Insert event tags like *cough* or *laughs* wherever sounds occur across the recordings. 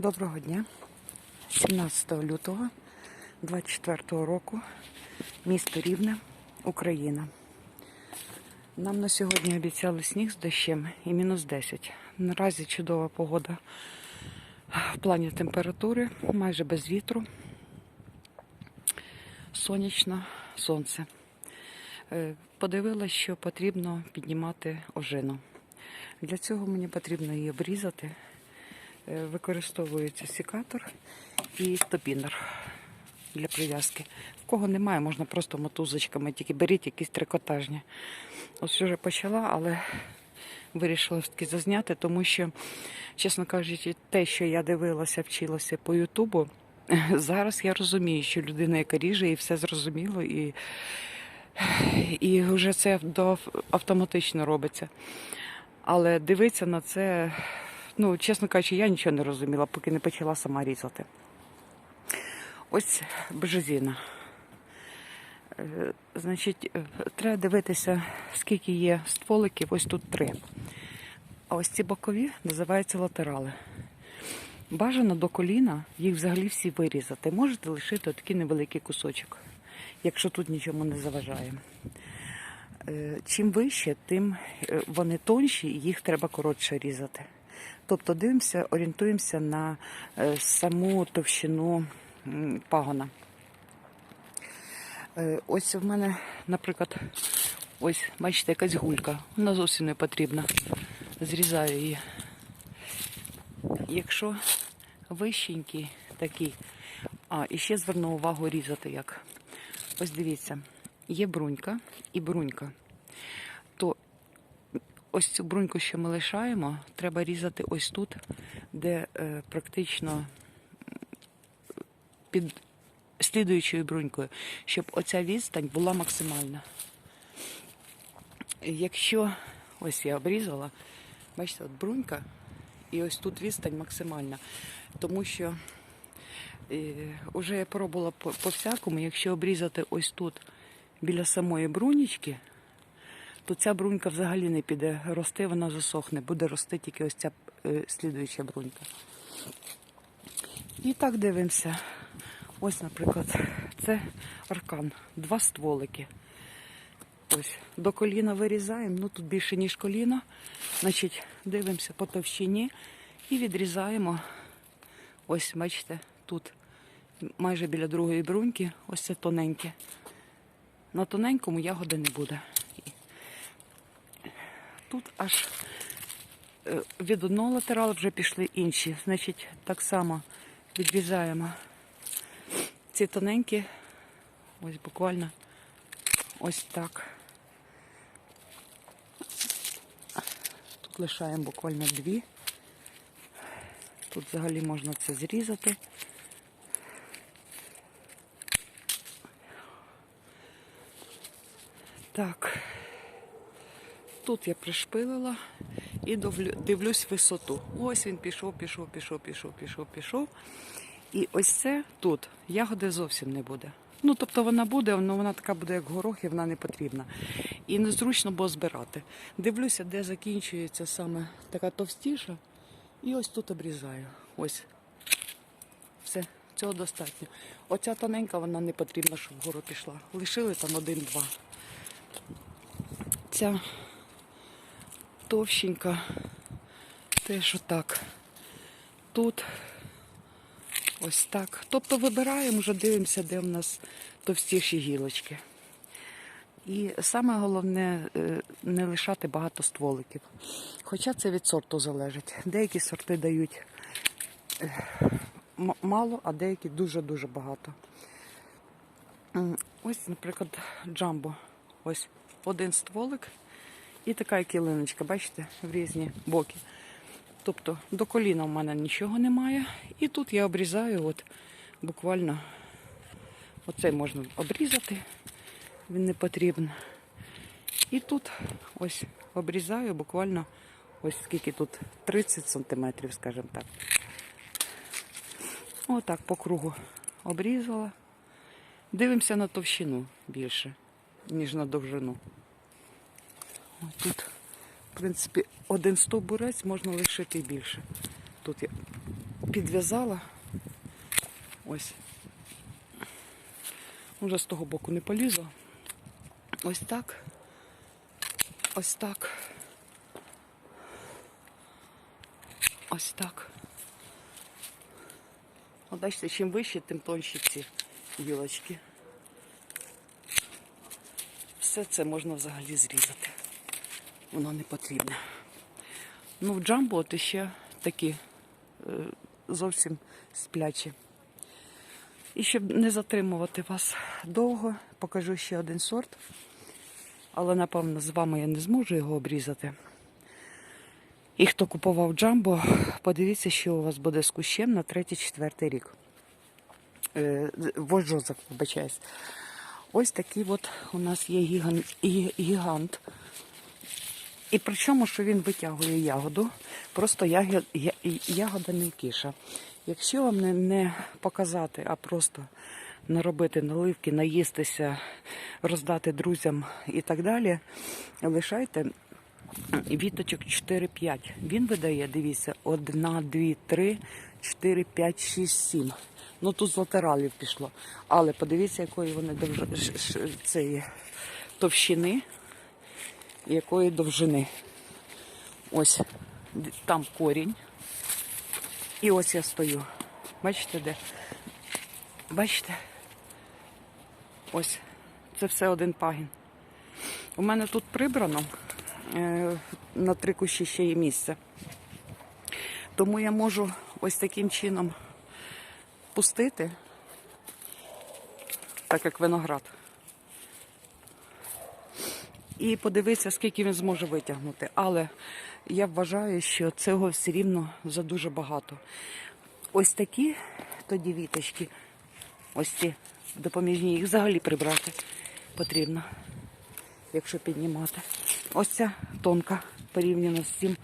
Доброго дня. 17 лютого 24 року. Місто Рівне, Україна. Нам на сьогодні обіцяли сніг з дощем і мінус 10. Наразі чудова погода в плані температури, майже без вітру. Сонячно, сонце. Е, Подивилася, що потрібно піднімати ожину. Для цього мені потрібно її обрізати. Е, Використовується секатор і стопінер для прив'язки. В кого немає, можна просто мотузочками, тільки беріть якісь трикотажні. Ось вже почала, але вирішила все-таки зазняти, тому що, чесно кажучи, те, що я дивилася, вчилася по Ютубу, *laughs* зараз я розумію, що людина, яка ріже, і все зрозуміло, і, і вже це автоматично робиться. Але дивитися на це, ну, чесно кажучи, я нічого не розуміла, поки не почала сама різати. Ось бежезіна. Е, Значить, е, треба дивитися, скільки є стволиків. Ось тут три. А ось ці бокові називаються латерали. Бажано до коліна їх взагалі всі вирізати. Можете лишити такий невеликий кусочок, якщо тут нічому не заважає. Е, Чим вище, тим вони тонші, їх треба коротше різати. Тобто дивимося, орієнтуємося на е, саму товщину пагона. Е, Ось в мене, наприклад, ось, бачите, якась гулька. Вона зовсім не потрібна. Зрізаю її. Якщо вищенький такий, а, і ще зверну увагу різати як. Ось дивіться, є брунька і брунька. Ось цю бруньку, що ми лишаємо, треба різати ось тут, де е, практично під слідуючою брунькою, щоб оця відстань була максимальна. Якщо ось я обрізала, бачите, от брунька, і ось тут відстань максимальна. Тому що е, вже я пробувала по, по всякому, якщо обрізати ось тут біля самої брунічки, то ця брунька взагалі не піде рости, вона засохне, буде рости тільки ось ця е, слідуюча брунька. І так дивимося. Ось, наприклад, це аркан, два стволики. Ось до коліна вирізаємо, ну тут більше, ніж коліно. Значить, дивимося по товщині і відрізаємо. Ось, бачите, тут майже біля другої бруньки, ось це тоненьке. На тоненькому ягоди не буде. Тут аж е, від одного латералу вже пішли інші. Значить, так само відрізаємо ці тоненькі, ось буквально ось так. Тут лишаємо буквально дві. Тут взагалі можна це зрізати. Так, тут я пришпилила і дивлюсь висоту. Ось він пішов, пішов, пішов, пішов, пішов, пішов. І ось це тут ягоди зовсім не буде. Ну, тобто вона буде, але вона така буде, як горох, і вона не потрібна. І незручно було збирати. Дивлюся, де закінчується саме така товстіша. І ось тут обрізаю. Ось. Все, цього достатньо. Оця тоненька, вона не потрібна, щоб вгору пішла. Лишили там один-два. Ця товщенька теж отак. Тут ось так. Тобто вибираємо, вже дивимося, де в нас товстіші гілочки. І саме головне е, не лишати багато стволиків. Хоча це від сорту залежить. Деякі сорти дають е, мало, а деякі дуже-дуже багато. Ось, наприклад, джамбо. Ось один стволик і така кілиночка, бачите, в різні боки. Тобто до коліна в мене нічого немає. І тут я обрізаю, от буквально оцей можна обрізати, він не потрібен. І тут ось обрізаю буквально ось скільки тут 30 сантиметрів, скажімо так. Отак по кругу обрізала. Дивимося на товщину більше, ніж на довжину. Тут, в принципі, один стовбурець можна лишити і більше. Тут я підв'язала. Ось. Уже з того боку не полізла. Ось так. Ось так. Ось так. От бачите, чим вище, тим тонші ці гілочки. Все це можна взагалі зрізати. Воно не потрібне. Ну, в джамбо от ще такі е, зовсім сплячі. І щоб не затримувати вас довго, покажу ще один сорт. Але, напевно, з вами я не зможу його обрізати. І хто купував джамбо, подивіться, що у вас буде з кущем на 3-4 рік. Е, Вожжозок, вибачаюсь. Ось такий от у нас є гігант. І причому, що він витягує ягоду, просто ягода не киша. Якщо вам не, не показати, а просто наробити наливки, наїстися, роздати друзям і так далі, лишайте віточок 4-5. Він видає, дивіться, 1, 2, 3, 4, 5, 6, 7. Ну тут з латералів пішло. Але подивіться, якої вони цієї товщини якої довжини. Ось там корінь. І ось я стою. Бачите де? Бачите? Ось. Це все один пагін. У мене тут прибрано е, на три кущі ще є місце. Тому я можу ось таким чином пустити, так як виноград. І подивитися, скільки він зможе витягнути. Але я вважаю, що цього все рівно за дуже багато. Ось такі тоді віточки, ось ці допоміжні, їх взагалі прибрати потрібно, якщо піднімати. Ось ця тонка порівняно з цим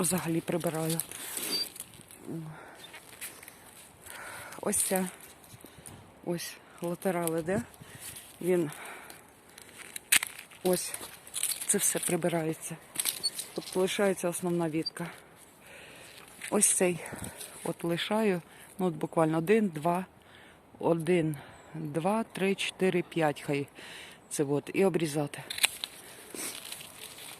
взагалі прибираю. Ось ця ось латерал іде. Він ось це все прибирається. Тобто лишається основна вітка. Ось цей от лишаю, ну от буквально один, два, один, два, три, чотири, п'ять хай це от, і обрізати.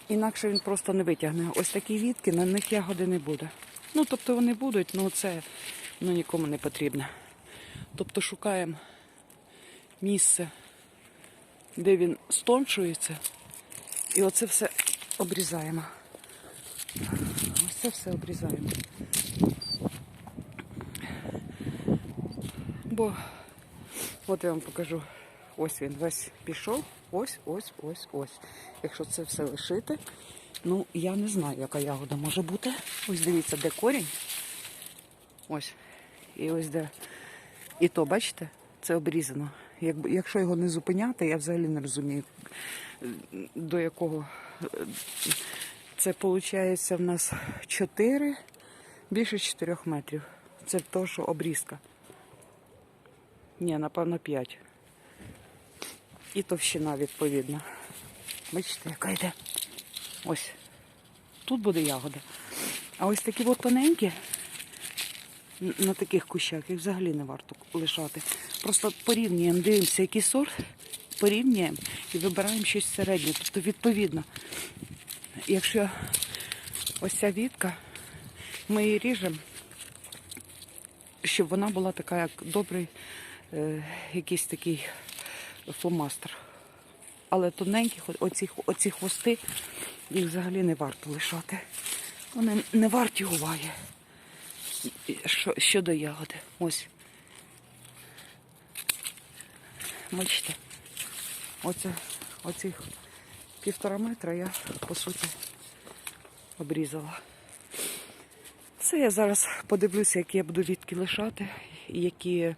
Інакше він просто не витягне. Ось такі вітки, на них ягоди не буде. Ну, тобто вони будуть, ну це ну, нікому не потрібно. Тобто шукаємо місце, де він стончується, і оце все обрізаємо. Ось це все обрізаємо. Бо от я вам покажу. Ось він весь пішов. Ось, ось, ось, ось. Якщо це все лишити, ну я не знаю, яка ягода може бути. Ось дивіться, де корінь. Ось. І ось де. І то, бачите, це обрізано. Якщо його не зупиняти, я взагалі не розумію, до якого. Це виходить в нас 4, більше 4 метрів. Це то, що обрізка. Ні, напевно, 5. І товщина відповідна. Бачите, яка йде. Ось. Тут буде ягода. А ось такі от тоненькі, на таких кущах, їх взагалі не варто лишати. Просто порівнюємо, дивимося, який сорт, порівнюємо і вибираємо щось середнє. Тобто, відповідно, якщо ось ця вітка, ми її ріжемо, щоб вона була така, як добрий е, якийсь такий фломастер. Але тоненькі, оці, оці хвости, їх взагалі не варто лишати. Вони не варті уваги. Щодо ягоди. Ось. Бачите, оце, оцих півтора метра я, по суті, обрізала. Все, я зараз подивлюся, які я буду відки лишати, які е,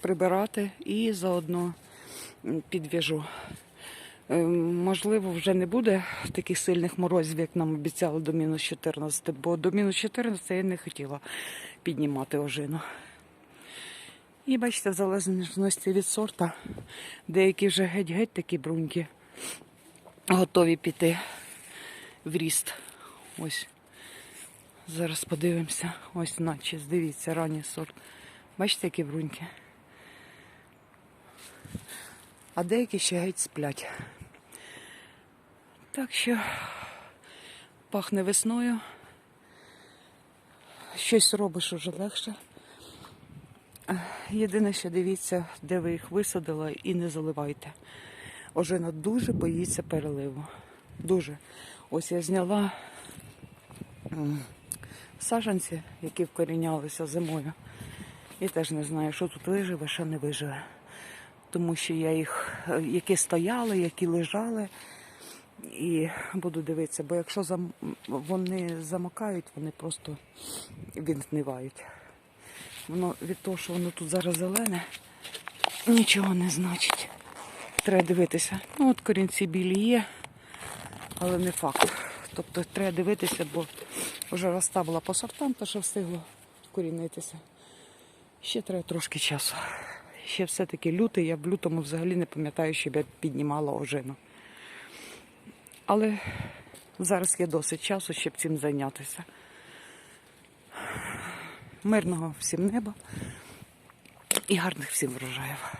прибирати і заодно підв'яжу. Е, Можливо, вже не буде таких сильних морозів, як нам обіцяли до мінус 14, бо до мінус 14 я не хотіла піднімати ожину. І бачите, в залежності від сорта, деякі вже геть-геть такі бруньки готові піти в ріст. Ось. Зараз подивимося. Ось наче, дивіться, ранній сорт. Бачите, які бруньки. А деякі ще геть сплять. Так що пахне весною. Щось робиш уже легше. Єдине, що дивіться, де ви їх висадили і не заливайте. Ожина дуже боїться переливу. Дуже. Ось я зняла м, саджанці, які вкорінялися зимою. І теж не знаю, що тут виживе, що не виживе. Тому що я їх, е, які стояли, які лежали, і буду дивитися, бо якщо зам... вони замокають, вони просто відгнивають. Воно від того, що воно тут зараз зелене, нічого не значить. Треба дивитися. Ну, от корінці білі є, але не факт. Тобто треба дивитися, бо вже розставила по сортам, то що встигло вкорінитися. Ще треба трошки часу. Ще все-таки лютий, я в лютому взагалі не пам'ятаю, щоб я піднімала ожину. Але зараз є досить часу, щоб цим зайнятися. Мирного всім неба і гарних всім врожаїв.